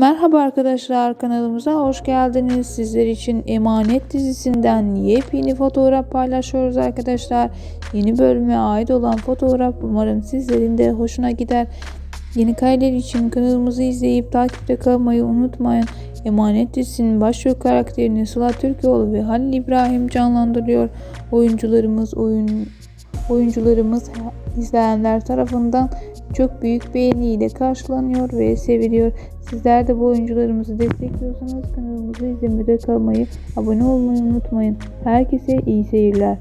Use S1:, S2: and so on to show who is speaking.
S1: Merhaba arkadaşlar kanalımıza hoş geldiniz. Sizler için Emanet dizisinden yepyeni fotoğraf paylaşıyoruz arkadaşlar. Yeni bölüme ait olan fotoğraf umarım sizlerin de hoşuna gider. Yeni kaydeler için kanalımızı izleyip takipte kalmayı unutmayın. Emanet dizisinin başrol karakterini Sıla Türkoğlu ve Halil İbrahim canlandırıyor. Oyuncularımız oyun oyuncularımız izleyenler tarafından çok büyük beğeniyle karşılanıyor ve seviliyor. Sizler de bu oyuncularımızı destekliyorsanız kanalımızı izlemede kalmayı, abone olmayı unutmayın. Herkese iyi seyirler.